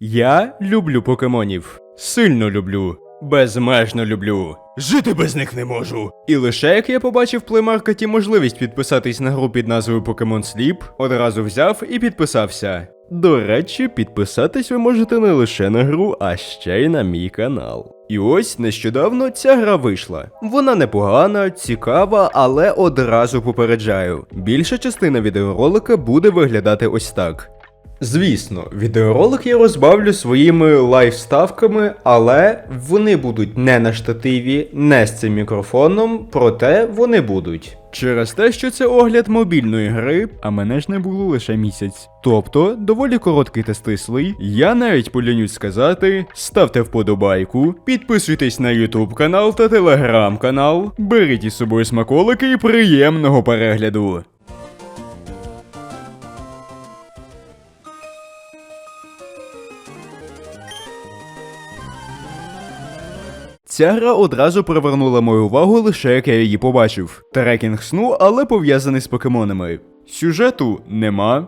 Я люблю покемонів. Сильно люблю. Безмежно люблю. Жити без них не можу. І лише як я побачив в плеймаркеті можливість підписатись на гру під назвою Pokemon Sleep, одразу взяв і підписався. До речі, підписатись ви можете не лише на гру, а ще й на мій канал. І ось нещодавно ця гра вийшла. Вона непогана, цікава, але одразу попереджаю. Більша частина відеоролика буде виглядати ось так. Звісно, відеоролик я розбавлю своїми лайфставками, але вони будуть не на штативі, не з цим мікрофоном, проте вони будуть. Через те, що це огляд мобільної гри, а мене ж не було лише місяць. Тобто, доволі короткий та стислий. Я навіть полінюсь сказати: ставте вподобайку, підписуйтесь на YouTube канал та телеграм канал, беріть із собою смаколики і приємного перегляду. Ця гра одразу привернула мою увагу лише як я її побачив. Трекінг сну, але пов'язаний з покемонами. Сюжету нема.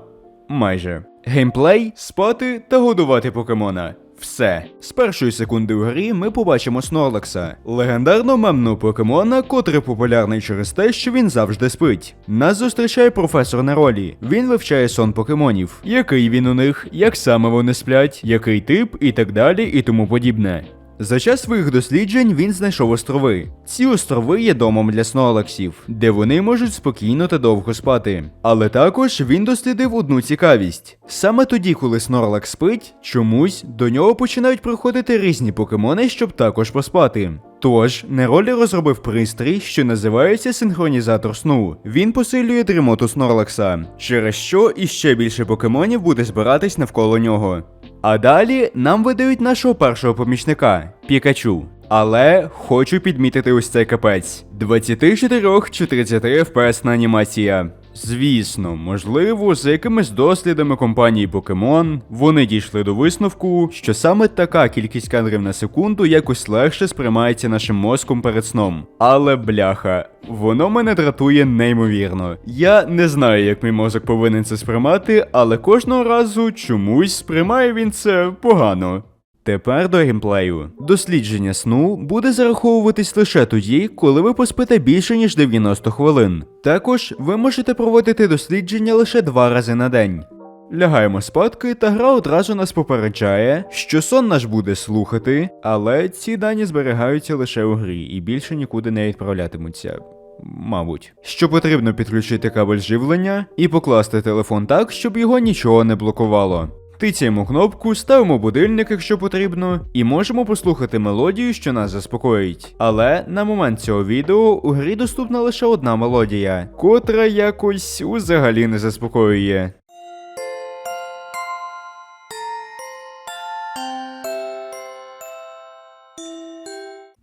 Майже. Геймплей спати та годувати покемона. Все. З першої секунди в грі ми побачимо Снорлакса, легендарно мемного покемона, котрий популярний через те, що він завжди спить. Нас зустрічає професор на ролі. Він вивчає сон покемонів, який він у них, як саме вони сплять, який тип і так далі, і тому подібне. За час своїх досліджень він знайшов острови. Ці острови є домом для снолаксів, де вони можуть спокійно та довго спати. Але також він дослідив одну цікавість. Саме тоді, коли Снорлак спить, чомусь до нього починають приходити різні покемони, щоб також поспати. Тож, Неролі розробив пристрій, що називається синхронізатор сну. Він посилює дрімоту Снорлакса, через що іще більше покемонів буде збиратись навколо нього. А далі нам видають нашого першого помічника Пікачу. Але хочу підмітити ось цей капець: 24-30 FPS на анімація. Звісно, можливо, за якимись дослідами компанії Pokemon вони дійшли до висновку, що саме така кількість кадрів на секунду якось легше сприймається нашим мозком перед сном. Але бляха, воно мене дратує неймовірно. Я не знаю, як мій мозок повинен це сприймати, але кожного разу чомусь сприймає він це погано. Тепер до геймплею. Дослідження сну буде зараховуватись лише тоді, коли ви поспите більше ніж 90 хвилин. Також ви можете проводити дослідження лише два рази на день. Лягаємо спадки, та гра одразу нас попереджає, що сон наш буде слухати, але ці дані зберігаються лише у грі і більше нікуди не відправлятимуться. Мабуть, що потрібно підключити кабель живлення і покласти телефон так, щоб його нічого не блокувало. Тицяємо кнопку, ставимо будильник, якщо потрібно, і можемо послухати мелодію, що нас заспокоїть. Але на момент цього відео у грі доступна лише одна мелодія, котра якось узагалі не заспокоює.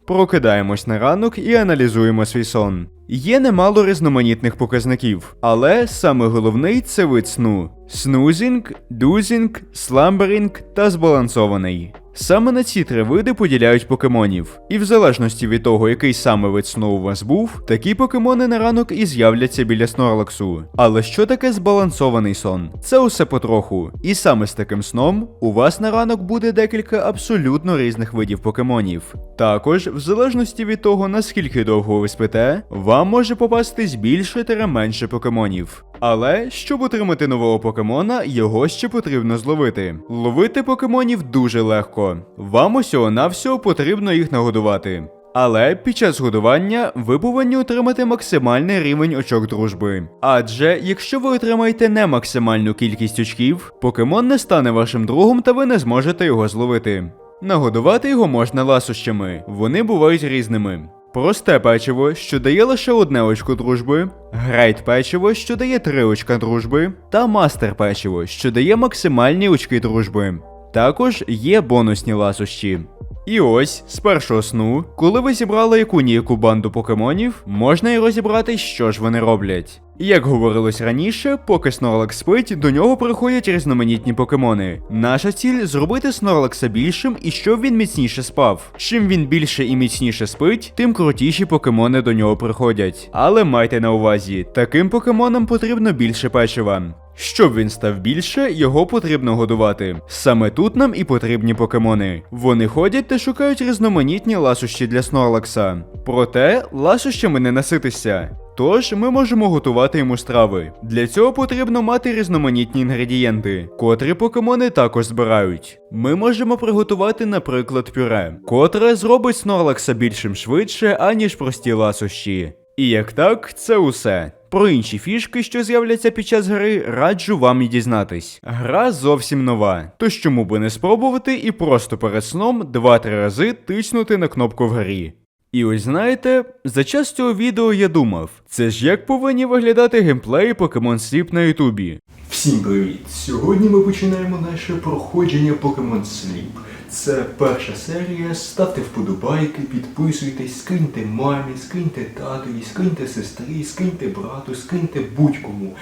Прокидаємось на ранок і аналізуємо свій сон. Є немало різноманітних показників, але саме головний це вид сну: снузінг, дузінг, сламберінг та збалансований. Саме на ці три види поділяють покемонів, і в залежності від того, який саме вид сну у вас був, такі покемони на ранок і з'являться біля Снорлаксу. Але що таке збалансований сон? Це усе потроху. І саме з таким сном у вас на ранок буде декілька абсолютно різних видів покемонів. Також, в залежності від того, наскільки довго ви спите, вам може попастись більше та менше покемонів. Але щоб отримати нового покемона, його ще потрібно зловити. Ловити покемонів дуже легко. Вам усього навсього потрібно їх нагодувати. Але під час годування ви повинні отримати максимальний рівень очок дружби. Адже якщо ви отримаєте не максимальну кількість очків, покемон не стане вашим другом та ви не зможете його зловити. Нагодувати його можна ласощами, вони бувають різними. Просте печиво, що дає лише одне очко дружби, грейт печиво, що дає три очка дружби, та мастер печиво, що дає максимальні очки дружби. Також є бонусні ласощі. І ось з першого сну, коли ви зібрали яку ніяку банду покемонів, можна і розібрати, що ж вони роблять. Як говорилось раніше, поки Снорлак спить, до нього приходять різноманітні покемони. Наша ціль зробити Снорлакса більшим і щоб він міцніше спав. Чим він більше і міцніше спить, тим крутіші покемони до нього приходять. Але майте на увазі, таким покемонам потрібно більше печива. Щоб він став більше, його потрібно годувати. Саме тут нам і потрібні покемони. Вони ходять та шукають різноманітні ласощі для Снорлакса. Проте ласощами не наситися. Тож ми можемо готувати йому страви. Для цього потрібно мати різноманітні інгредієнти, котрі покемони також збирають. Ми можемо приготувати, наприклад, пюре, котре зробить Снорлакса більшим швидше, аніж прості ласощі. І як так, це усе. Про інші фішки, що з'являться під час гри, раджу вам і дізнатись. Гра зовсім нова, тож чому би не спробувати і просто перед сном 2-3 рази тиснути на кнопку в грі. І ось знаєте, за час цього відео я думав, це ж як повинні виглядати геймплеї Pokemon Sleep на Ютубі. Всім привіт! Сьогодні ми починаємо наше проходження Pokemon Sleep. Це перша серія. Ставте вподобайки, підписуйтесь, скиньте мамі, скиньте татові, скиньте сестрі, скиньте брату, скиньте будь-кому.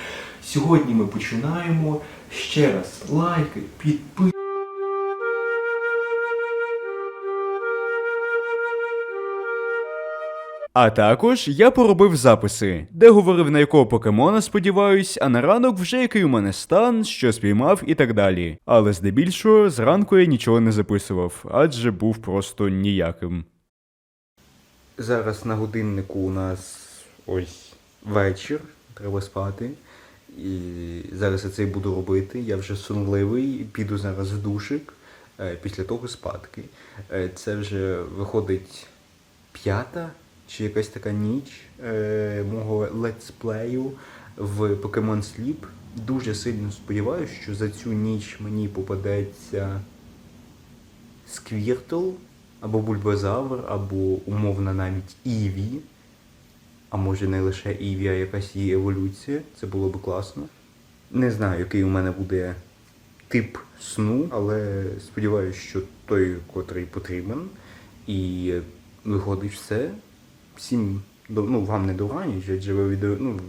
Сьогодні ми починаємо. Ще раз лайки, підписки. А також я поробив записи, де говорив на якого покемона сподіваюсь, а на ранок вже який у мене стан, що спіймав і так далі. Але здебільшого зранку я нічого не записував, адже був просто ніяким. Зараз на годиннику у нас ось вечір, треба спати. І зараз я це і буду робити. Я вже сонливий, піду зараз в душик, е, після того спадки. Е, Це вже виходить п'ята чи якась така ніч е, мого летсплею в Pokemon Sleep. Дуже сильно сподіваюся, що за цю ніч мені попадеться Сквіртл, або Бульбазавр, або умовно навіть Іві. А може не лише Іві, а якась її еволюція. Це було б класно. Не знаю, який у мене буде тип сну, але сподіваюся, що той, котрий потрібен. І виходить все. Всім ну, вам не до рані, адже ви відео. Ну,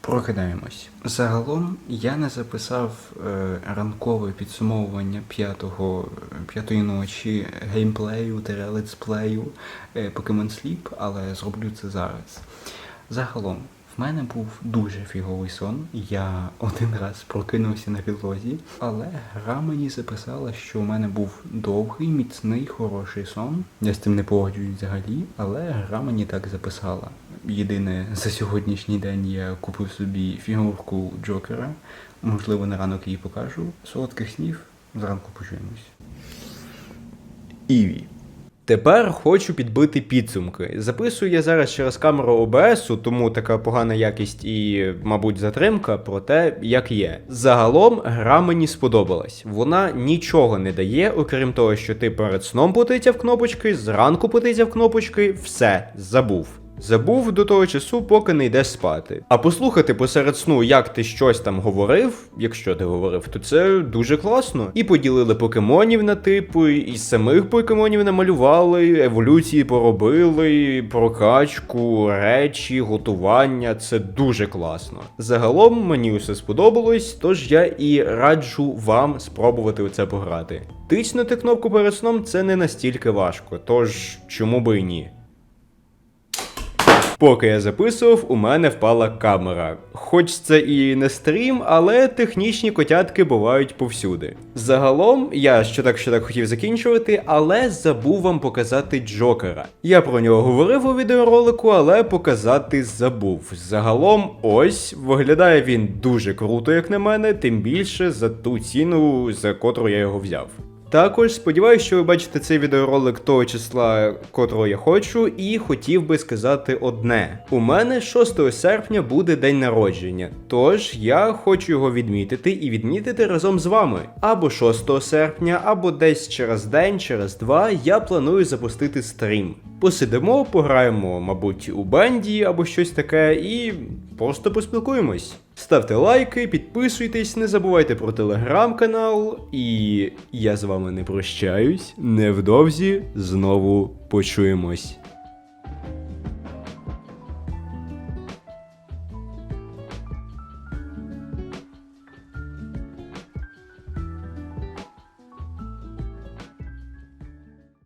Прокидаємось. Загалом я не записав е, ранкове підсумовування п'ятого, п'ятої ночі геймплею та летсплею е, Pokemon Sleep, але зроблю це зараз. Загалом, в мене був дуже фіговий сон. Я один раз прокинувся на підлозі, але гра мені записала, що у мене був довгий, міцний, хороший сон. Я з цим не погоджуюсь взагалі, але гра мені так записала. Єдине, за сьогоднішній день я купив собі фігурку Джокера. Можливо, на ранок її покажу. Солодких снів. Зранку почуємось. Іві. Тепер хочу підбити підсумки. Записую я зараз через камеру ОБС, тому така погана якість і, мабуть, затримка про те, як є. Загалом гра мені сподобалась. Вона нічого не дає, окрім того, що ти перед сном потицяв кнопочки, зранку потицяв кнопочки, все, забув. Забув до того часу, поки не йдеш спати. А послухати посеред сну, як ти щось там говорив, якщо ти говорив, то це дуже класно. І поділили покемонів на типи, і самих покемонів намалювали, еволюції поробили, прокачку, речі, готування. Це дуже класно. Загалом мені усе сподобалось, тож я і раджу вам спробувати у це пограти. Тиснути кнопку перед сном це не настільки важко, тож чому би і ні. Поки я записував, у мене впала камера. Хоч це і не стрім, але технічні котятки бувають повсюди. Загалом, я що так що так хотів закінчувати, але забув вам показати Джокера. Я про нього говорив у відеоролику, але показати забув. Загалом, ось виглядає він дуже круто, як на мене, тим більше за ту ціну, за котру я його взяв. Також сподіваюся, що ви бачите цей відеоролик того числа, котрого я хочу, і хотів би сказати одне: у мене 6 серпня буде день народження, тож я хочу його відмітити і відмітити разом з вами. Або 6 серпня, або десь через день, через два я планую запустити стрім. Посидимо, пограємо, мабуть, у бенді або щось таке, і просто поспілкуємось. Ставте лайки, підписуйтесь, не забувайте про телеграм-канал, і я з вами не прощаюсь. Невдовзі знову почуємось.